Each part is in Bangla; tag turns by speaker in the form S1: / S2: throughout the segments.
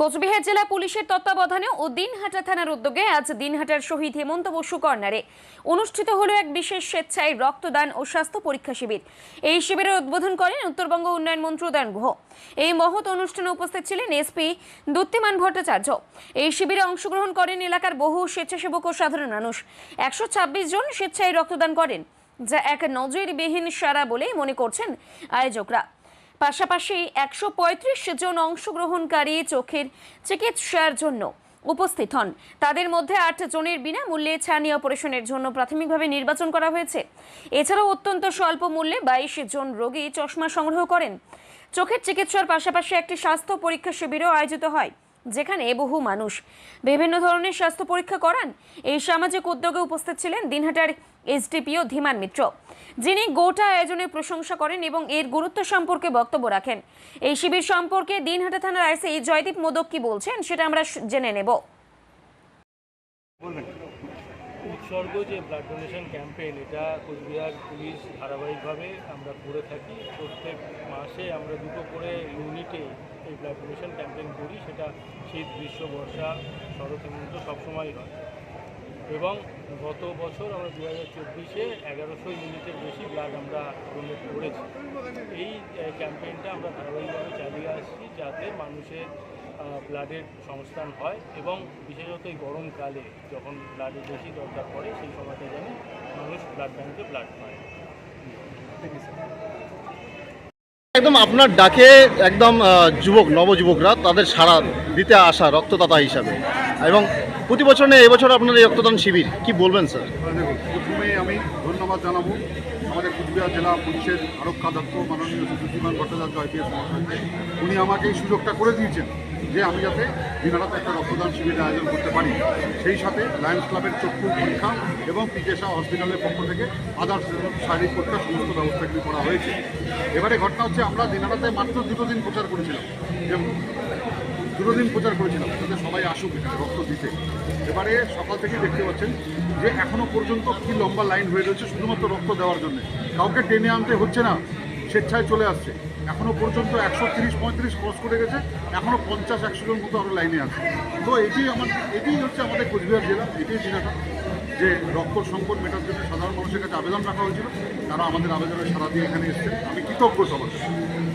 S1: কোচবিহার জেলা পুলিশের তত্ত্বাবধানে ও দিনহাটা থানার উদ্যোগে আজ দিনহাটার শহীদ হেমন্ত বসু কর্নারে অনুষ্ঠিত হলো এক বিশেষ স্বেচ্ছায় রক্তদান ও স্বাস্থ্য পরীক্ষা শিবির। এই শিবিরের উদ্বোধন করেন উত্তরবঙ্গ উন্নয়ন মন্ত্রী উদয়ন গুহ। এই মহৎ অনুষ্ঠানে উপস্থিত ছিলেন এসপি দত্তিমান ভট্টাচার্য। এই শিবিরে অংশগ্রহণ করেন এলাকার বহু স্বেচ্ছাসেবক ও সাধারণ মানুষ। একশো ছাব্বিশ জন স্বেচ্ছায় রক্তদান করেন, যা এক নজিরবিহীন সারা বলেই মনে করছেন আয়োজকরা। পাশাপাশি একশো পঁয়ত্রিশ জন অংশগ্রহণকারী চোখের চিকিৎসার জন্য উপস্থিত হন। তাদের মধ্যে আট জনের বিনামূল্যে ছানি অপারেশনের জন্য প্রাথমিকভাবে নির্বাচন করা হয়েছে। এছাড়াও অত্যন্ত স্বল্প মূল্যে বাইশ জন রোগী চশমা সংগ্রহ করেন। চোখের চিকিৎসার পাশাপাশি একটি স্বাস্থ্য পরীক্ষা শিবিরও আয়োজিত হয়। যেখানে বহু মানুষ। বিভিন্ন ধরনের স্বাস্থ্য পরীক্ষা করান। এই সামাজিক উদ্যোগে উপস্থিত ছিলেন দিনহাটার এসডিপিও ধীমান মিত্র যিনি গোটা আয়োজনের প্রশংসা করেন এবং এর গুরুত্ব সম্পর্কে বক্তব্য রাখেন। এই শিবির সম্পর্কে দিনহাটা থানার আইসি জয়দীপ মোদক কি বলছেন সেটা আমরা জেনে নেব।
S2: উৎসর্গ যে ব্লাড ডোনেশন ক্যাম্পেইন এটা কোচবিহার পুলিশ ধারাবাহিকভাবে আমরা করে থাকি। প্রত্যেক মাসে আমরা দুটো করে ইউনিটে এই ব্লাড ডোনেশন ক্যাম্পেইন করি, সেটা শীত, গ্রীষ্ম, বর্ষা, শরৎ, হেমন্ত সবসময়ই হয়। এবং গত বছর আমরা দু হাজার চব্বিশে এগারোশো ইউনিটের বেশি ব্লাড আমরা ডোনেট করেছি। এই ক্যাম্পেইনটা আমরা ধারাবাহিকভাবে চালিয়ে আসছি যাতে মানুষের ব্লাডের সংস্থান হয় এবং বিশেষত এই গরমকালে যখন ব্লাডের বেশি দরকার পড়ে, সেই সময়টা যেন মানুষ ব্লাড ব্যাঙ্কে ব্লাড পায়।
S3: একদম আপনার ডাকে একদম যুবক, নবযুবকরা তাদের সারা দিতে আসা রক্তদাতা হিসাবে। এবং প্রতি বছর নেই এবছর আপনার এই রক্তদান শিবির, কি বলবেন স্যার?
S4: প্রথমে প্রথমেই আমি ধন্যবাদ জানাব। আমাদের কুচবিহার জেলা পুলিশের আরক্ষা দত্ত মাননীয় সুদ্যুতিমান ভট্টাচার্য, আইপিএস উনি আমাকে এই সুযোগটা করে দিয়েছেন। যে আমি যাতে দিনারাতে একটা রক্তদান শিবিরের আয়োজন করতে পারি, সেই সাথে লায়ন্স ক্লাবের চক্ষু পরীক্ষা এবং পিকেশা হসপিটালের পক্ষ থেকে আদার্স শারীরিক পরীক্ষা সমস্ত ব্যবস্থাগুলি করা হয়েছে। এবারে ঘটনা হচ্ছে, আমরা দিনারাতে মাত্র দুটো দিন প্রচার করেছিলাম। দুটো দিন প্রচার করেছিলাম, যাতে সবাই আসুক এখানে রক্ত দিতে। এবারে সকাল থেকে দেখতে পাচ্ছেন যে এখনও পর্যন্ত কি লম্বা লাইন হয়ে রয়েছে, শুধুমাত্র রক্ত দেওয়ার জন্য। কাউকে টেনে আনতে হচ্ছে না, স্বেচ্ছায় চলে আসছে। এখনও পর্যন্ত একশো তিরিশ, পঁয়ত্রিশ ক্রস করে গেছে। এখনও পঞ্চাশ, একশো জন মতো আরও লাইনে আছে। তো এটি আমার এটাই হচ্ছে আমাদের কোচবিহার জেলা, এটাই জেলাটা যে রক্ত সংকট মেটার জন্য সাধারণ মানুষের কাছে আবেদন রাখা হয়েছিল। তারা আমাদের আবেদনের সারা দিয়ে এখানে এসেছেন আমি কৃতজ্ঞ সবার।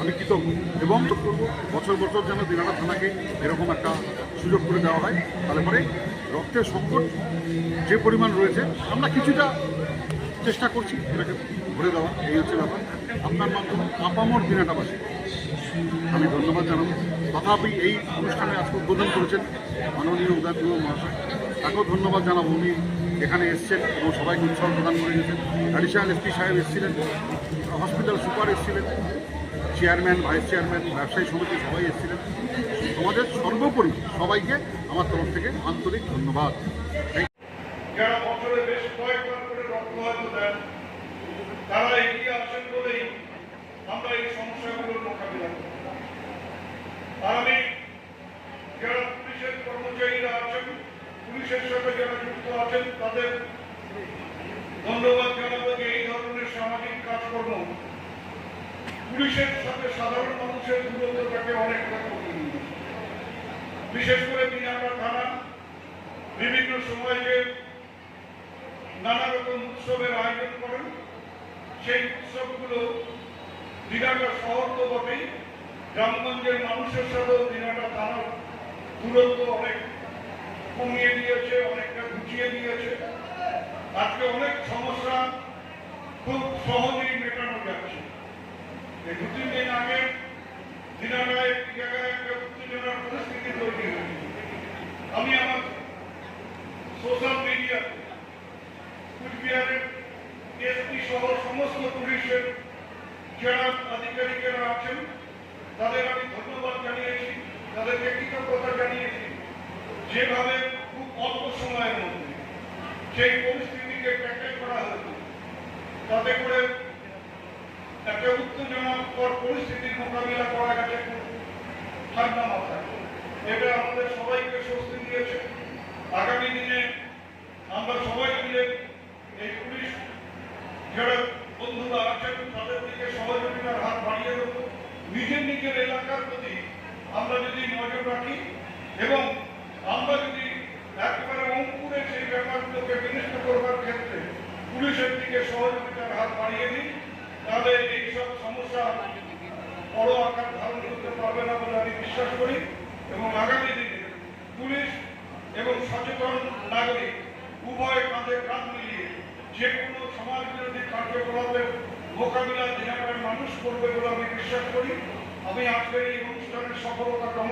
S4: আমি কৃতজ্ঞ। এবং বছর বছর যেন দিনাটা থানাকে এরকম একটা সুযোগ করে দেওয়া হয়, তাহলে পরে রক্তের সংকট যে পরিমাণ রয়েছে, আমরা কিছুটা চেষ্টা করছি এটাকে ভরে দেওয়া এই হচ্ছে ব্যাপার। আপনার মাধ্যমে আপামর দিনাটাবাসী আমি ধন্যবাদ জানাব। তথাপি এই অনুষ্ঠানে আজকে উদ্বোধন করেছেন মাননীয় উদয়পুর মহাশয়। তাকেও ধন্যবাদ জানাব উনি এখানে এসছেন এবং সবাইকে উৎসাহ প্রদান করে দিয়েছেন অ্যাডিশনাল এসপি সাহেব এসেছিলেন, হসপিটাল সুপার এসেছিলেন, চেয়ারম্যান, ভাইস চেয়ারম্যান, ব্যবসায়ী সমিতি সবাই এসেছিলেন। সমাজের সর্বোপরি সবাইকে আমার তরফ থেকে আন্তরিক ধন্যবাদ।
S5: যারা বছরে বেশ কয়েকবার করে রক্ত দেন তারা এগিয়ে আসেন বলেই আমরা এই সমস্যাগুলোর মোকাবিলা করি আমি যারা পুলিশের কর্মচারীরা আছেন, পুলিশের সাথে যারা যুক্ত আছেন, তাদের ধন্যবাদ জানাব যে এই ধরনের সামাজিক কাজকর্ম পুলিশের সাথে সাধারণ মানুষের দূরত্বটাকে অনেকটা কমিয়ে। বিশেষ করে দিনাটা থানা, বিভিন্ন সময় যে নানা রকম উৎসবের আয়োজন করেন সেই উৎসবগুলো দিনাটা শহর তো বটেই গ্রামগঞ্জের মানুষের সাথেও দিনাটা থানার দূরত্ব অনেক কমিয়ে দিয়েছে, অনেকটা ঘুচিয়ে দিয়েছে। আজকে অনেক সমস্যা খুব সহজেই মেটানো যাচ্ছে। এই দু তিন দিন আগে দিনাটায় একটি জায়গায় একটা উত্তেজনার পরিস্থিতি তৈরি হয়েছে। আমি আমার সোশ্যাল মিডিয়াতে কুচবিহারের সহ সমস্ত পুলিশের যারা আধিকারিকেরা আছেন। তাদের আমি ধন্যবাদ জানিয়েছি তাদেরকে কৃতজ্ঞতা জানিয়েছি। যেভাবে খুব অল্প সময়ের মধ্যে সেই পরিস্থিতিকে ট্যাকেল করা হয়েছে, তাতে করে একটা উত্তেজনাকর পরিস্থিতির মোকাবিলা করা গেছে ঠান্ডা মাথায়। এটা আমাদের সবাইকে স্বস্তি দিয়েছে। আগামী দিনে আমরা সবাই মিলে এই পুলিশ যারা বন্ধুরা আছেন তাদের দিকে সহযোগিতার হাত বাড়িয়ে দেবো নিজের নিজের এলাকার প্রতি আমরা যদি নজর রাখি এবং আমরা যদি একেবারে অঙ্কুরে সেই ব্যাপারগুলোকে বিনষ্ট করবার ক্ষেত্রে পুলিশের দিকে সহযোগিতার হাত বাড়িয়ে দিই, তাহলে এইসব সমস্যা বড় আকার ধারণ করতে পারবে না বলে আমি বিশ্বাস করি এবং আগামী দিনে পুলিশ এবং সচেতন নাগরিক উভয় কাঁধে কাঁধ মিলিয়ে যে কোনো সমাজ বিরোধী কার্যকলাপের মোকাবিলা জেলার মানুষ করবে বলে আমি বিশ্বাস করি। আমি আজকের এই অনুষ্ঠানের সফলতা কামনা